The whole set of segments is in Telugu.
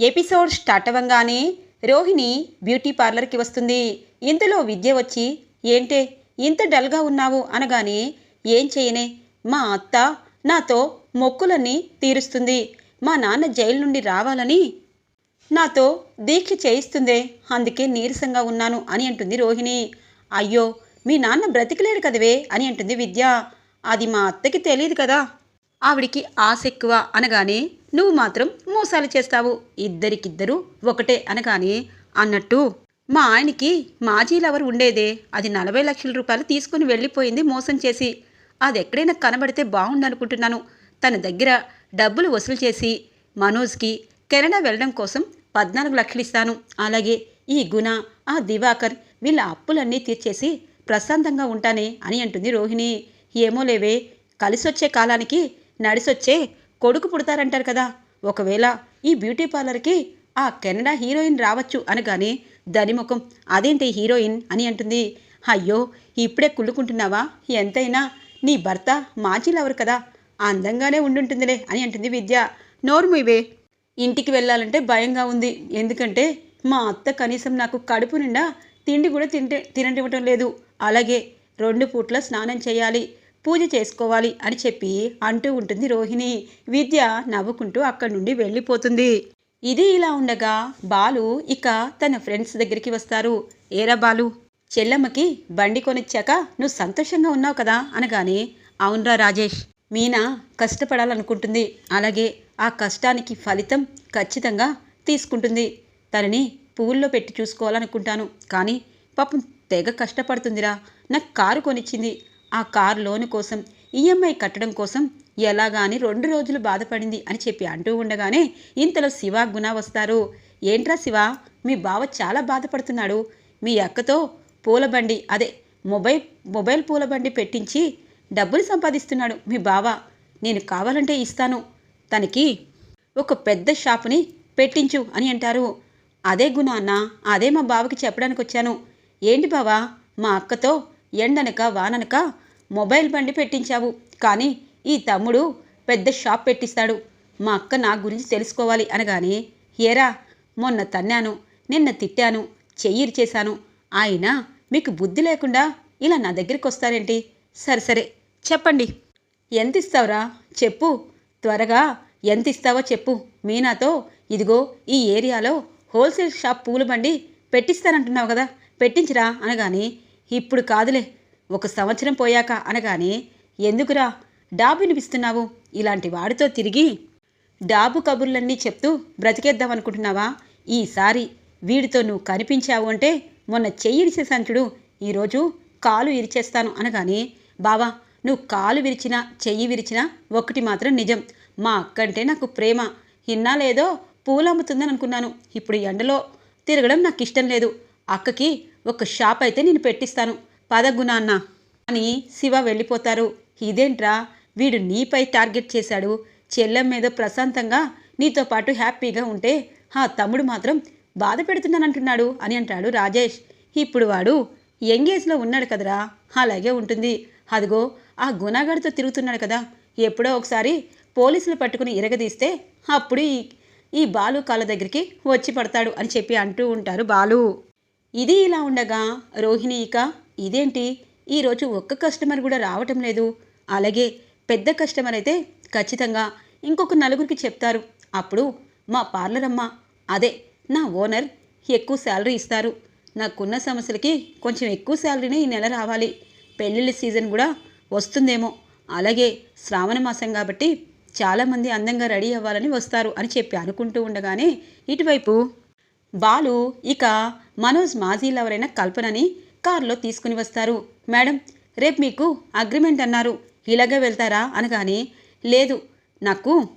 ఎపిసోడ్ స్టార్ట్ అవ్వగానే రోహిణి బ్యూటీ పార్లర్కి వస్తుంది. ఇంతలో విద్య వచ్చి ఏంటే ఇంత డల్గా ఉన్నావు? అనగానే ఏం చేయనే మా అత్త నాతో మొక్కులన్నీ తీరుస్తుంది. మా నాన్న జైలు నుండి రావాలని నాతో దీక్ష చేయిస్తుందే అందుకే నీరసంగా ఉన్నాను అని అంటుంది రోహిణి. అయ్యో మీ నాన్న బ్రతికలేడు కదవే అని అంటుంది విద్య. అది మా అత్తకి తెలియదు కదా ఆవిడికి ఆశ ఎక్కువ అనగానే నువ్వు మాత్రం మోసాలు చేస్తావు. ఇద్దరికిద్దరు ఒకటే అనగానే అన్నట్టు మా ఆయనకి మాజీ లవర్ ఉండేదే. అది నలభై లక్షల రూపాయలు తీసుకుని వెళ్ళిపోయింది మోసం చేసి. అది ఎక్కడైనా కనబడితే బాగుండనుకుంటున్నాను తన దగ్గర డబ్బులు వసూలు చేసి మనోజ్కి కెనడా వెళ్ళడం కోసం పద్నాలుగు లక్షలు ఇస్తాను. అలాగే ఈ గుణ ఆ దివాకర్ వీళ్ళ అప్పులన్నీ తీర్చేసి ప్రశాంతంగా ఉంటానే అని అంటుంది రోహిణి. ఏమో లేవే కలిసొచ్చే కాలానికి నడిసొచ్చే కొడుకు పుడతారంటారు కదా. ఒకవేళ ఈ బ్యూటీ పార్లర్కి ఆ కెనడా హీరోయిన్ రావచ్చు అనగానే దనిముఖం అదేంటి హీరోయిన్ అని అంటుంది. అయ్యో ఇప్పుడే కుళ్ళుకుంటున్నావా? ఎంతైనా నీ భర్త మాజీ లవర్ కదా. అందంగానే ఉండుంటుందిలే అని అంటుంది విద్య. నోర్ము ఇవే ఇంటికి వెళ్ళాలంటే భయంగా ఉంది. ఎందుకంటే మా అత్త కనీసం నాకు కడుపు నిండా తిండి కూడా తింటే తిననివ్వటం లేదు. అలాగే రెండు పూట్ల స్నానం చేయాలి. పూజ చేసుకోవాలి అని చెప్పి అంటూ ఉంటుంది రోహిణి. విద్య నవ్వుకుంటూ అక్కడి నుండి వెళ్ళిపోతుంది. ఇది ఇలా ఉండగా బాలు ఇక తన ఫ్రెండ్స్ దగ్గరికి వస్తారు. ఏరా బాలు చెల్లమ్మకి బండి కొనిచ్చాక నువ్వు సంతోషంగా ఉన్నావు కదా అనగానే అవునరా రాజేష్ మీనా కష్టపడాలనుకుంటుంది. అలాగే ఆ కష్టానికి ఫలితం ఖచ్చితంగా తీసుకుంటుంది. తనని పువ్వుల్లో పెట్టి చూసుకోవాలనుకుంటాను. కానీ పాపం తెగ కష్టపడుతుందిరా. నాకు కారు కొనిచ్చింది. ఆ కారు లోన్ కోసం ఈఎంఐ కట్టడం కోసం ఎలాగా అని రెండు రోజులు బాధపడింది అని చెప్పి అంటూ ఉండగానే ఇంతలో శివ గుణ వస్తారు. ఏంట్రా శివ మీ బావ చాలా బాధపడుతున్నాడు. మీ అక్కతో పూల బండి అదే మొబైల్ మొబైల్ పూల బండి పెట్టించి డబ్బులు సంపాదిస్తున్నాడు మీ బావ. నేను కావాలంటే ఇస్తాను. తనకి ఒక పెద్ద షాపుని పెట్టించు అని అంటారు. అదే గుణ అన్న అదే మా బావకి చెప్పడానికి వచ్చాను ఏంటి బావా మా అక్కతో ఎండనక వాననక మొబైల్ బండి పెట్టించావు. కానీ ఈ తమ్ముడు పెద్ద షాప్ పెట్టిస్తాడు. మా అక్క నా గురించి తెలుసుకోవాలి అనగానే ఏరా మొన్న తన్నాను నిన్న తిట్టాను చెయ్యిరి చేశాను ఆయన మీకు బుద్ధి లేకుండా ఇలా నా దగ్గరికి వస్తారేంటి? సరే సరే చెప్పండి. ఎంత ఇస్తావురా చెప్పు. త్వరగా ఎంత ఇస్తావో చెప్పు. మీనాతో ఇదిగో ఈ ఏరియాలో హోల్సేల్ షాప్ పూల బండి పెట్టిస్తానంటున్నావు కదా. పెట్టించరా అనగానే ఇప్పుడు కాదులే ఒక సంవత్సరం పోయాక అనగానే ఎందుకురా డాబు వినిపిస్తున్నావు? ఇలాంటి వాడితో తిరిగి డాబు కబుర్లన్నీ చెప్తూ బ్రతికేద్దాం అనుకుంటున్నావా ఈసారి వీడితో నువ్వు కనిపించావు అంటే మొన్న చెయ్యి ఇరిచేసాను చూడు ఈరోజు కాలు ఇరిచేస్తాను అనగానే బావా నువ్వు కాలు విరిచినా చెయ్యి విరిచినా ఒకటి మాత్రం నిజం. మా అక్కంటే నాకు ప్రేమ. ఇన్నాలేదో పూలు అమ్ముతుందని అనుకున్నాను ఇప్పుడు ఎండలో తిరగడం నాకు ఇష్టం లేదు. అక్కకి ఒక షాప్ అయితే నేను పెట్టిస్తాను. పదగుణ అని శివ వెళ్ళిపోతారు. ఇదేంట్రా? వీడు నీపై టార్గెట్ చేశాడు. చెల్లెం మీద ప్రశాంతంగా నీతో పాటు హ్యాపీగా ఉంటే ఆ తమ్ముడు మాత్రం బాధ పెడుతున్నానంటున్నాడు అని అంటాడు రాజేష్. ఇప్పుడు వాడు యంగేజ్లో ఉన్నాడు కదరా? అలాగే ఉంటుంది. అదిగో ఆ గుణగాడితో తిరుగుతున్నాడు కదా. ఎప్పుడో ఒకసారి పోలీసులు పట్టుకుని ఇరగదీస్తే అప్పుడు ఈ ఈ బాలు కాళ్ళ దగ్గరికి వచ్చి పడతాడు అని చెప్పి అంటూ ఉంటారు బాలు. ఇది ఇలా ఉండగా రోహిణి ఇక ఇదేంటి? ఈరోజు ఒక్క కస్టమర్ కూడా రావటం లేదు. అలాగే పెద్ద కస్టమర్ అయితే ఖచ్చితంగా ఇంకొక నలుగురికి చెప్తారు. అప్పుడు మా పార్లర్ అమ్మ అదే నా ఓనర్ ఎక్కువ శాలరీ ఇస్తారు. నాకున్న సమస్యలకి కొంచెం ఎక్కువ శాలరీనే ఈ నెల రావాలి. పెళ్ళిళ్ళ సీజన్ కూడా వస్తుందేమో. అలాగే శ్రావణ మాసం కాబట్టి చాలామంది అందంగా రెడీ అవ్వాలని వస్తారు అని చెప్పి అనుకుంటూ ఉండగానే ఇటువైపు బాలు ఇక మనోజ్ మాజీ లవరైన కల్పనని కారులో తీసుకుని వస్తారు. మేడం రేపు మీకు అగ్రిమెంట్ అన్నారు. ఇలాగే వెళ్తారా? అనగానే లేదు నాకు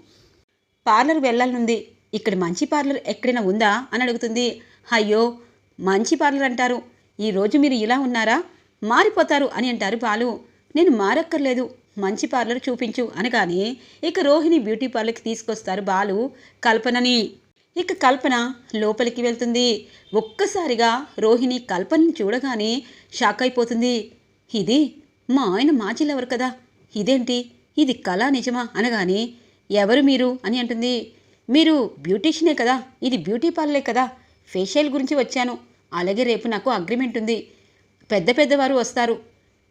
పార్లర్ వెళ్ళాలనుంది. ఇక్కడ మంచి పార్లర్ ఎక్కడైనా ఉందా? అని అడుగుతుంది. అయ్యో మంచి పార్లర్ అంటారు. ఈరోజు మీరు ఇలా ఉన్నారా? మారిపోతారు అని అంటారు బాలు. నేను మారక్కర్లేదు. మంచి పార్లర్ చూపించు. అనగానే ఇక రోహిణి బ్యూటీ పార్లర్కి తీసుకొస్తారు బాలు కల్పనని. ఇక కల్పన లోపలికి వెళ్తుంది. ఒక్కసారిగా రోహిణి కల్పనని చూడగానే షాక్ అయిపోతుంది. ఇది మా ఆయన మాజీలెవరు కదా? ఇదేంటి? ఇది కళా నిజమా? అనగానే ఎవరు మీరు? అని అంటుంది. మీరు బ్యూటీషియనే కదా? ఇది బ్యూటీ పార్లరే కదా? ఫేషియల్ గురించి వచ్చాను. అలాగే రేపు నాకు అగ్రిమెంట్ ఉంది. పెద్ద పెద్దవారు వస్తారు.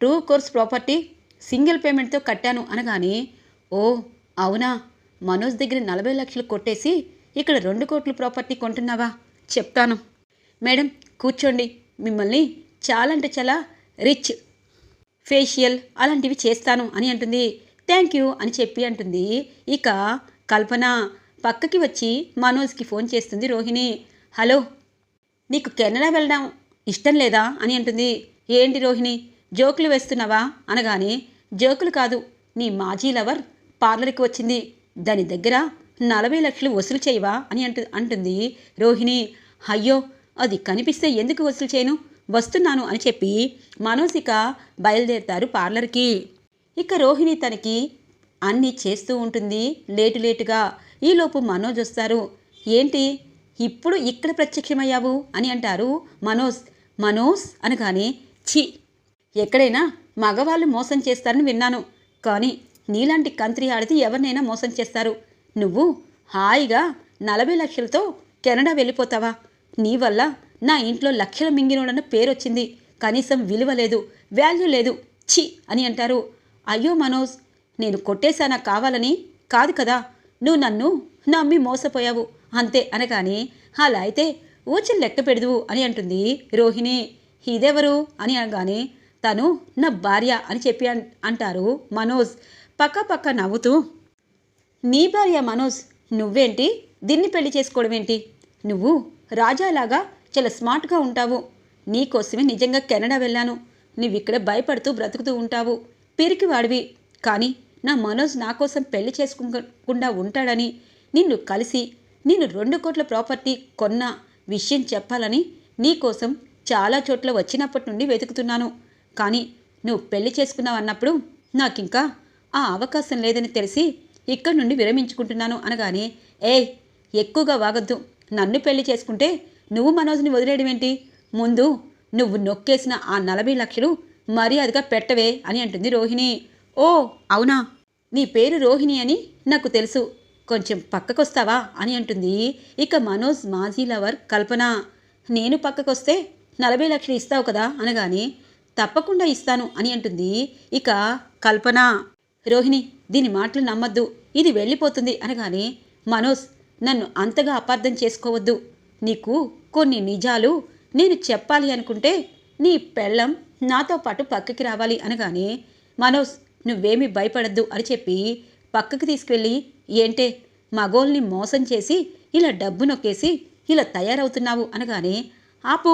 టూ కోర్స్ ప్రాపర్టీ సింగిల్ పేమెంట్తో కట్టాను. అనగానే ఓ అవునా? మనోజ్ దగ్గర నలభై లక్షలు కొట్టేసి ఇక్కడ రెండు కోట్ల ప్రాపర్టీ కొంటున్నావా? చెప్తాను. మేడం కూర్చోండి. మిమ్మల్ని చాలా అంటే చాలా రిచ్. ఫేషియల్ అలాంటివి చేస్తాను అని అంటుంది. థ్యాంక్ యూ అని చెప్పి అంటుంది. ఇక కల్పన పక్కకి వచ్చి మనోజ్కి ఫోన్ చేస్తుంది రోహిణి. హలో నీకు కెనడా వెళ్ళడం ఇష్టం లేదా అని అంటుంది. ఏంటి రోహిణి జోకులు వేస్తున్నావా? అనగానే జోకులు కాదు నీ మాజీ లవర్ పార్లర్కి వచ్చింది. దాని దగ్గర నలభై లక్షలు వసూలు చేయవా అని అంటు అంటుంది రోహిణి. అయ్యో అది కనిపిస్తే ఎందుకు వసూలు చేయను? వస్తున్నాను అని చెప్పి మనోజ్ ఇక బయలుదేరుతారు పార్లర్కి. ఇక రోహిణి తనకి అన్నీ చేస్తూ ఉంటుంది. లేటు లేటుగా ఈలోపు మనోజ్ వస్తారు. ఏంటి? ఇప్పుడు ఇక్కడ ప్రత్యక్షమయ్యావు? అని అంటారు మనోజ్. మనోజ్ అనగానే ఛీ! ఎక్కడైనా మగవాళ్ళు మోసం చేస్తారని విన్నాను. కానీ నీలాంటి కంత్రి ఆడితే ఎవరినైనా మోసం చేస్తారు. నువ్వు హాయిగా నలభై లక్షలతో కెనడా వెళ్ళిపోతావా? నీ వల్ల నా ఇంట్లో లక్షల మింగినోడన్న పేరు వచ్చింది కనీసం విలువ లేదు వాల్యూ లేదు. ఛీ అని అంటారు. అయ్యో మనోజ్ నేను కొట్టేశానా కావాలని? కాదు కదా నువ్వు నన్ను నమ్మి మోసపోయావు. అంతే అనగానే అలా అయితే ఊచలు లెక్క పెడదువు అని అంటుంది రోహిణి. ఇదెవరు అని అనగానే తను నా భార్య అని చెప్పి అన్- అంటారు మనోజ్. పక్క పక్క నవ్వుతూ నీ భార్య మనోజ్ నువ్వేంటి? దీన్ని పెళ్ళి చేసుకోవడం ఏంటి నువ్వు రాజాలాగా చాలా స్మార్ట్గా ఉంటావు. నీకోసమే నిజంగా కెనడా వెళ్ళాను. నువ్వు ఇక్కడ భయపడుతూ బ్రతుకుతూ ఉంటావు. పిరికి వాడివి. కానీ నా మనోజ్ నా కోసం పెళ్ళి చేసుకోకుండా ఉంటాడని నిన్ను కలిసి నేను రెండు కోట్ల ప్రాపర్టీ కొన్న విషయం చెప్పాలని నీకోసం చాలా చోట్ల వచ్చినప్పటి నుండి వెతుకుతున్నాను. కానీ నువ్వు పెళ్ళి చేసుకున్నావు అన్నప్పుడు నాకింకా ఆ అవకాశం లేదని తెలిసి ఇక్కడి నుండి విరమించుకుంటున్నాను అనగానే ఏయ్ ఎక్కువగా వాగద్దు. నన్ను పెళ్ళి చేసుకుంటే నువ్వు మనోజ్ని వదిలేయడం ఏంటి ముందు నువ్వు నొక్కేసిన ఆ నలభై లక్షలు మర్యాదగా పెట్టవే అని అంటుంది రోహిణి. ఓ అవునా? నీ పేరు రోహిణి అని నాకు తెలుసు. కొంచెం పక్కకొస్తావా? అని అంటుంది ఇక మనోజ్ మాజీ లవర్ కల్పన. నేను పక్కకొస్తే నలభై లక్షలు ఇస్తావు కదా? అనగానే తప్పకుండా ఇస్తాను అని అంటుంది ఇక కల్పన. రోహిణి దీని మాటలు నమ్మద్దు. ఇది వెళ్ళిపోతుంది అనగానే మనోజ్ నన్ను అంతగా అపార్థం చేసుకోవద్దు. నీకు కొన్ని నిజాలు నేను చెప్పాలి అనుకుంటే నీ పెళ్ళం నాతో పాటు పక్కకి రావాలి అనగానే మనోజ్ నువ్వేమీ భయపడద్దు అని చెప్పి పక్కకి తీసుకువెళ్ళి ఏంటే మగోల్ని మోసం చేసి ఇలా డబ్బు నొక్కేసి ఇలా తయారవుతున్నావు అనగానే ఆపు.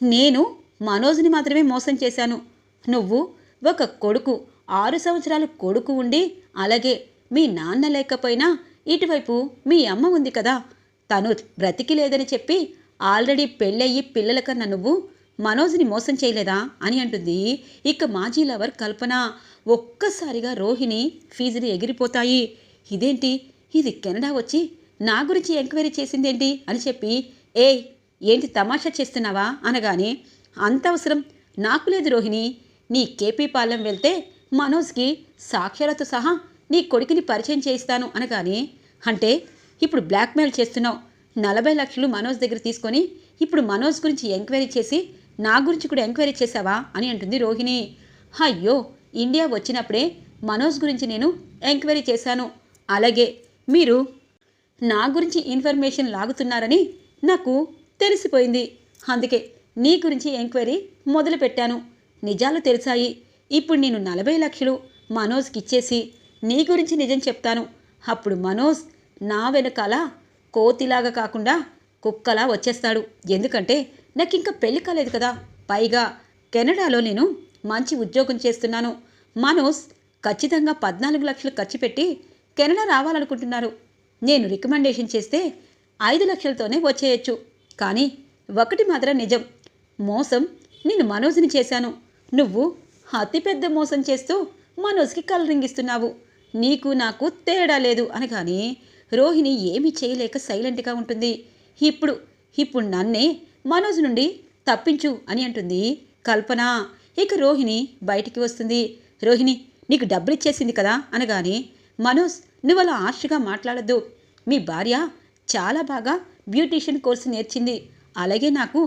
నేను మనోజ్ని మాత్రమే మోసం చేశాను. నువ్వు ఒక కొడుకు. ఆరు సంవత్సరాలు కొడుకు ఉండి అలాగే మీ నాన్న లేకపోయినా ఇటువైపు మీ అమ్మ ఉంది కదా. తను బ్రతికి లేదని చెప్పి ఆల్రెడీ పెళ్ళయ్యి పిల్లల కన్నా నువ్వు మనోజ్ని మోసం చేయలేదా అని అంటుంది. ఇక మాజీ లవర్ కల్పన ఒక్కసారిగా రోహిణి ఫీజులు ఎగిరిపోతాయి. ఇదేంటి? ఇది కెనడా వచ్చి నా గురించి ఎంక్వైరీ చేసిందేంటి అని చెప్పి ఏయ్ ఏంటి తమాషా చేస్తున్నావా? అనగానే అంత అవసరం నాకు లేదు రోహిణి. నీ కేపీ పాలెం వెళ్తే మనోజ్కి సాక్ష్యాలతో సహా నీ కొడుకుని పరిచయం చేయిస్తాను అనగానే అంటే ఇప్పుడు బ్లాక్మెయిల్ చేస్తున్నావు. నలభై లక్షలు మనోజ్ దగ్గర తీసుకొని ఇప్పుడు మనోజ్ గురించి ఎంక్వైరీ చేసి నా గురించి కూడా ఎంక్వైరీ చేశావా అని అంటుంది రోహిణి. అయ్యో ఇండియా వచ్చినప్పుడే మనోజ్ గురించి నేను ఎంక్వైరీ చేశాను. అలాగే మీరు నా గురించి ఇన్ఫర్మేషన్ లాగుతున్నారని నాకు తెలిసిపోయింది. అందుకే నీ గురించి ఎంక్వైరీ మొదలుపెట్టాను. నిజాలు తెలిసాయి. ఇప్పుడు నేను నలభై లక్షలు మనోజ్కి ఇచ్చేసి నీ గురించి నిజం చెప్తాను. అప్పుడు మనోజ్ నా వెనకాల కోతిలాగా కాకుండా కుక్కలా వచ్చేస్తాడు. ఎందుకంటే నాకు ఇంకా పెళ్ళి కాలేదు కదా. పైగా కెనడాలో నేను మంచి ఉద్యోగం చేస్తున్నాను. మనోజ్ ఖచ్చితంగా పద్నాలుగు లక్షలు ఖర్చు పెట్టి కెనడా రావాలనుకుంటున్నారు. నేను రికమెండేషన్ చేస్తే ఐదు లక్షలతోనే వచ్చేయచ్చు. కానీ ఒకటి మాత్రం నిజం. మోసం నేను మనోజ్ని చేశాను. నువ్వు అతిపెద్ద మోసం చేస్తూ మనోజ్కి కలరింగ్ ఇస్తున్నావు నీకు నాకు తేడా లేదు అనగానే రోహిణి ఏమీ చేయలేక సైలెంట్గా ఉంటుంది. ఇప్పుడు ఇప్పుడు నన్నే మనోజ్ నుండి తప్పించు అని అంటుంది కల్పన. ఇక రోహిణి బయటికి వస్తుంది. రోహిణి నీకు డబ్బులు ఇచ్చేసింది కదా అనగానే మనోజ్ నువ్వు అలా ఆశగా మాట్లాడద్దు. మీ భార్య చాలా బాగా బ్యూటీషియన్ కోర్సు నేర్చింది. అలాగే నాకు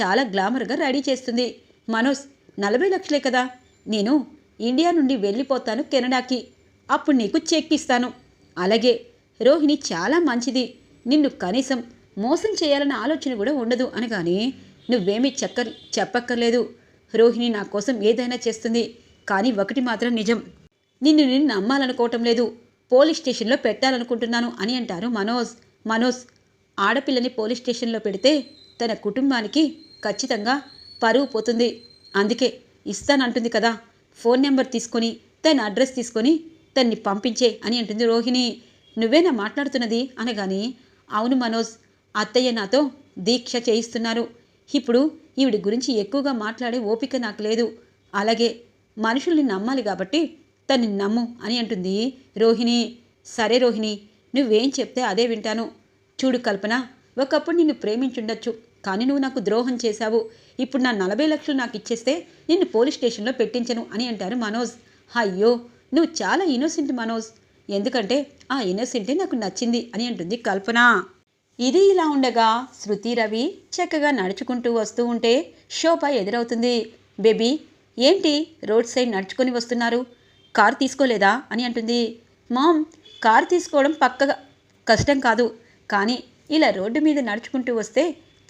చాలా గ్లామర్గా రెడీ చేస్తుంది. మనోజ్ నలభై లక్షలే కదా. నేను ఇండియా నుండి వెళ్ళిపోతాను కెనడాకి. అప్పుడు నీకు చెక్ ఇస్తాను. అలాగే రోహిణి చాలా మంచిది. నిన్ను కనీసం మోసం చేయాలన్న ఆలోచన కూడా ఉండదు అనగానే నువ్వేమీ చక్కర్ చెప్పక్కర్లేదు. రోహిణి నా కోసం ఏదైనా చేస్తుంది. కానీ ఒకటి మాత్రం నిజం. నిన్ను నిన్ను నమ్మాలనుకోవటం లేదు. పోలీస్ స్టేషన్లో పెట్టాలనుకుంటున్నాను అని అంటారు మనోజ్. మనోజ్ ఆడపిల్లని పోలీస్ స్టేషన్లో పెడితే తన కుటుంబానికి ఖచ్చితంగా పరువు పోతుంది. అందుకే ఇస్తానంటుంది కదా. ఫోన్ నెంబర్ తీసుకొని తన అడ్రస్ తీసుకొని తన్ని పంపించే అని అంటుంది రోహిణి. నువ్వేనా మాట్లాడుతున్నది? అనగాని అవును మనోజ్ అత్తయ్య నాతో దీక్ష చేయిస్తున్నారు. ఇప్పుడు ఈవిడి గురించి ఎక్కువగా మాట్లాడే ఓపిక నాకు లేదు. అలాగే మనుషుల్ని నమ్మాలి కాబట్టి తన్ని నమ్ము అని అంటుంది రోహిణి. సరే రోహిణి నువ్వేం చెప్తే అదే వింటాను. చూడు కల్పన ఒకప్పుడు నిన్ను ప్రేమించుండొచ్చు కానీ నువ్వు నాకు ద్రోహం చేశావు. ఇప్పుడు నా నలభై లక్షలు నాకు ఇచ్చేస్తే నిన్ను పోలీస్ స్టేషన్లో పెట్టించను అని అంటారు మనోజ్. అయ్యో నువ్వు చాలా ఇన్నోసెంట్ మనోజ్. ఎందుకంటే ఆ ఇన్నోసెంటే నాకు నచ్చింది అని అంటుంది కల్పన. ఇది ఇలా ఉండగా శృతి రవి చక్కగా నడుచుకుంటూ వస్తూ ఉంటే శోభ ఎదురవుతుంది. బేబీ ఏంటి రోడ్ సైడ్ నడుచుకొని వస్తున్నారు? కార్ తీసుకోలేదా? అని అంటుంది. మామ్ కార్ తీసుకోవడం పక్కగా కష్టం కాదు కానీ ఇలా రోడ్డు మీద నడుచుకుంటూ వస్తే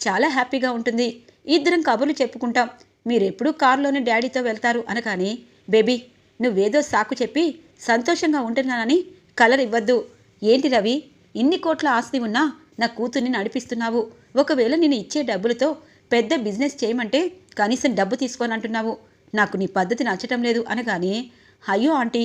చాలా హ్యాపీగా ఉంటుంది. ఇద్దరం కబుర్లు చెప్పుకుంటాం. మీరెప్పుడూ కారులోనే డాడీతో వెళ్తారు అనగానే బేబీ నువ్వేదో సాకు చెప్పి సంతోషంగా ఉంటున్నానని కలర్ ఇవ్వద్దు. ఏంటి రవి ఇన్ని కోట్ల ఆస్తి ఉన్నా నా కూతుర్ని నడిపిస్తున్నావు. ఒకవేళ నేను ఇచ్చే డబ్బులతో పెద్ద బిజినెస్ చేయమంటే కనీసం డబ్బు తీసుకోనంటున్నావు నాకు నీ పద్ధతి నచ్చటం లేదు. అనగానే అయ్యో ఆంటీ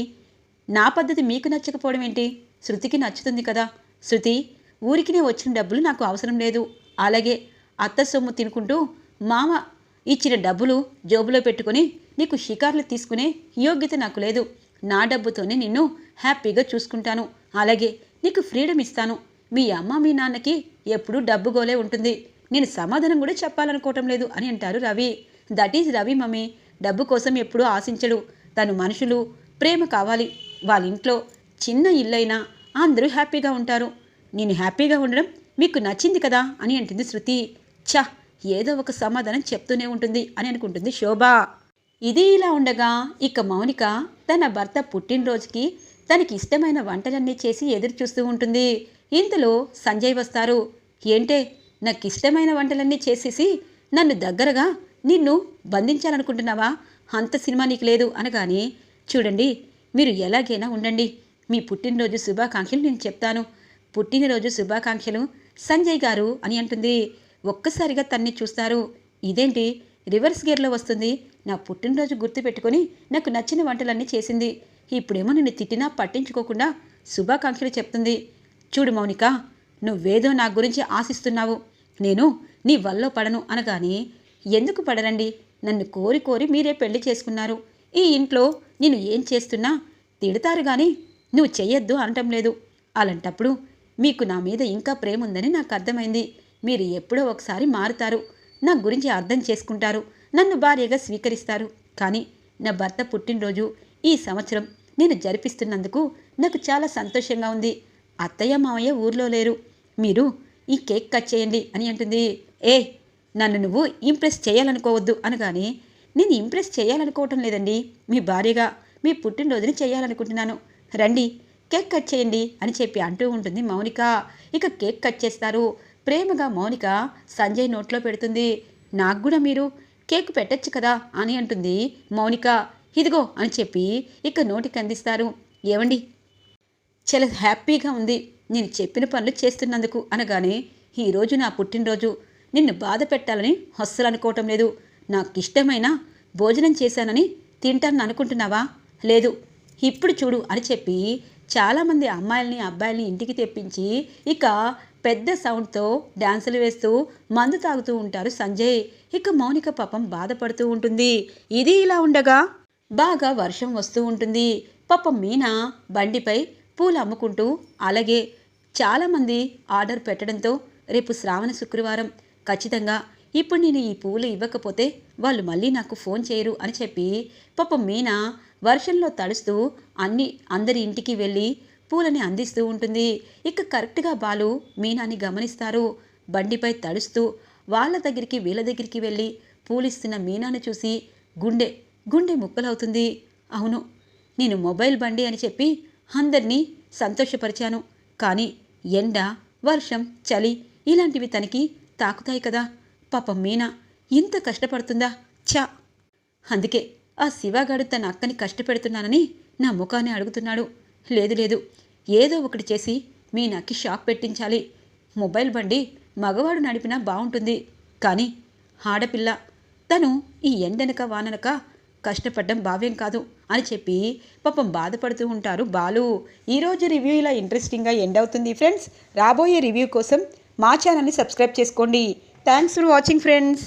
నా పద్ధతి మీకు నచ్చకపోవడం ఏంటి? శృతికి నచ్చుతుంది కదా. శృతి ఊరికినే వచ్చిన డబ్బులు నాకు అవసరం లేదు. అలాగే అత్త సొమ్ము తినుకుంటూ మామ ఇచ్చిన డబ్బులు జోబులో పెట్టుకుని నీకు షికార్లు తీసుకునే యోగ్యత నాకు లేదు. నా డబ్బుతోనే నిన్ను హ్యాపీగా చూసుకుంటాను. అలాగే నీకు ఫ్రీడమ్ ఇస్తాను. మీ అమ్మ మీ నాన్నకి ఎప్పుడూ డబ్బు గోలే ఉంటుంది. నేను సమాధానం కూడా చెప్పాలనుకోవటం లేదు అని అంటారు Ravi. That is Ravi mummy. డబ్బు కోసం ఎప్పుడూ ఆశించడు. తను మనుషులు ప్రేమ కావాలి. వాళ్ళ ఇంట్లో చిన్న ఇల్లైనా అందరూ హ్యాపీగా ఉంటారు. నేను హ్యాపీగా ఉండడం మీకు నచ్చింది కదా అని అంటుంది శృతి. ఛ ఏదో ఒక సమాధానం చెప్తూనే ఉంటుంది అని అనుకుంటుంది శోభ. ఇది ఇలా ఉండగా ఇక మౌనిక తన భర్త పుట్టినరోజుకి తనకి ఇష్టమైన వంటలన్నీ చేసి ఎదురు చూస్తూ ఉంటుంది. ఇంతలో సంజయ్ వస్తారు. ఏంటే నాకు ఇష్టమైన వంటలన్నీ చేసేసి నన్ను దగ్గరగా నిన్ను బంధించాలనుకుంటున్నావా? అంత సినిమా నీకు లేదు అనగానే చూడండి మీరు ఎలాగైనా ఉండండి. మీ పుట్టినరోజు శుభాకాంక్షలు నేను చెప్తాను. పుట్టినరోజు శుభాకాంక్షలు. సంజయ్ గారు అని అంటుంది. ఒక్కసారిగా తన్ని చూస్తారు. ఇదేంటి? రివర్స్ గేర్లో వస్తుంది. నా పుట్టినరోజు గుర్తుపెట్టుకొని నాకు నచ్చిన వంటలన్నీ చేసింది. ఇప్పుడేమో నిన్ను తిట్టినా పట్టించుకోకుండా శుభాకాంక్షలు చెప్తుంది. చూడు మౌనిక నువ్వేదో నా గురించి ఆశిస్తున్నావు. నేను నీ వల్ల పడను అనగానే ఎందుకు పడరండి? నన్ను కోరి కోరి మీరే పెళ్ళి చేసుకున్నారు. ఈ ఇంట్లో నేను ఏం చేస్తున్నా తిడతారు కానీ నువ్వు చెయ్యొద్దు అనటం లేదు. అలాంటప్పుడు మీకు నా మీద ఇంకా ప్రేమ ఉందని నాకు అర్థమైంది. మీరు ఎప్పుడో ఒకసారి మారుతారు. నా గురించి అర్థం చేసుకుంటారు. నన్ను భార్యగా స్వీకరిస్తారు. కానీ నా భర్త పుట్టినరోజు ఈ సంవత్సరం నేను జరిపిస్తున్నందుకు నాకు చాలా సంతోషంగా ఉంది. అత్తయ్య మామయ్య ఊర్లో లేరు. మీరు ఈ కేక్ కట్ చేయండి అని అంటుంది. ఏ నన్ను నువ్వు ఇంప్రెస్ చేయాలనుకోవద్దు అనగానే నేను ఇంప్రెస్ చేయాలనుకోవటం లేదండి. మీ భార్యగా మీ పుట్టినరోజుని చేయాలనుకుంటున్నాను. రండి కేక్ కట్ చేయండి అని చెప్పి అంటూ ఉంటుంది మౌనిక. ఇక కేక్ కట్ చేస్తారు. ప్రేమగా మౌనిక సంజయ్ నోట్లో పెడుతుంది. నాకు కూడా మీరు కేక్ పెట్టచ్చు కదా అని అంటుంది మౌనిక. ఇదిగో అని చెప్పి ఇక నోటికి అందిస్తారు. ఏమండి చాలా హ్యాపీగా ఉంది. నేను చెప్పిన పనులు చేస్తున్నందుకు అనగానే ఈరోజు నా పుట్టినరోజు. నిన్ను బాధ పెట్టాలని అస్సలు అనుకోవటం లేదు. నాకు ఇష్టమైన భోజనం చేశానని తింటానని అనుకుంటున్నావా? లేదు. ఇప్పుడు చూడు అని చెప్పి చాలామంది అమ్మాయిల్ని అబ్బాయిల్ని ఇంటికి తెప్పించి ఇక పెద్ద సౌండ్తో డ్యాన్సులు వేస్తూ మందు తాగుతూ ఉంటారు సంజయ్. ఇక మౌనిక పాపం బాధపడుతూ ఉంటుంది. ఇది ఇలా ఉండగా బాగా వర్షం వస్తూ ఉంటుంది. పాపం మీనా బండిపై పూలు అమ్ముకుంటూ అలాగే చాలామంది ఆర్డర్ పెట్టడంతో రేపు శ్రావణ శుక్రవారం. ఖచ్చితంగా ఇప్పుడు నేను ఈ పూలు ఇవ్వకపోతే వాళ్ళు మళ్ళీ నాకు ఫోన్ చేయరు అని చెప్పి పాపం మీనా వర్షంలో తడుస్తూ అన్ని అందరి ఇంటికి వెళ్ళి పూలని అందిస్తూ ఉంటుంది. ఇక కరెక్ట్గా బాలు మీనాని గమనిస్తారు. బండిపై తడుస్తూ వాళ్ళ దగ్గరికి వీళ్ళ దగ్గరికి వెళ్ళి పూలిస్తున్న మీనాను చూసి గుండె గుండె ముక్కలవుతుంది. అవును నేను మొబైల్ బండి అని చెప్పి అందరినీ సంతోషపరిచాను. కానీ ఎండ వర్షం చలి ఇలాంటివి తనకి తాకుతాయి కదా. పాపం మీనా ఇంత కష్టపడుతుందా? ఛా! అందుకే ఆ శివగాడు తన అక్కని కష్టపెడుతున్నానని నా ముఖాన్ని అడుగుతున్నాడు. లేదు లేదు. ఏదో ఒకటి చేసి మీ నక్కి షాక్ పెట్టించాలి. మొబైల్ బండి మగవాడు నడిపినా బాగుంటుంది కానీ ఆడపిల్ల. తను ఈ ఎండనక వాననక కష్టపడ్డం భావ్యం కాదు అని చెప్పి పాపం బాధపడుతూ ఉంటారు బాలు. ఈరోజు రివ్యూ ఇలా ఇంట్రెస్టింగ్గా ఎండ్ అవుతుంది ఫ్రెండ్స్. రాబోయే రివ్యూ కోసం మా ఛానల్ని సబ్స్క్రైబ్ చేసుకోండి. Thanks for watching friends.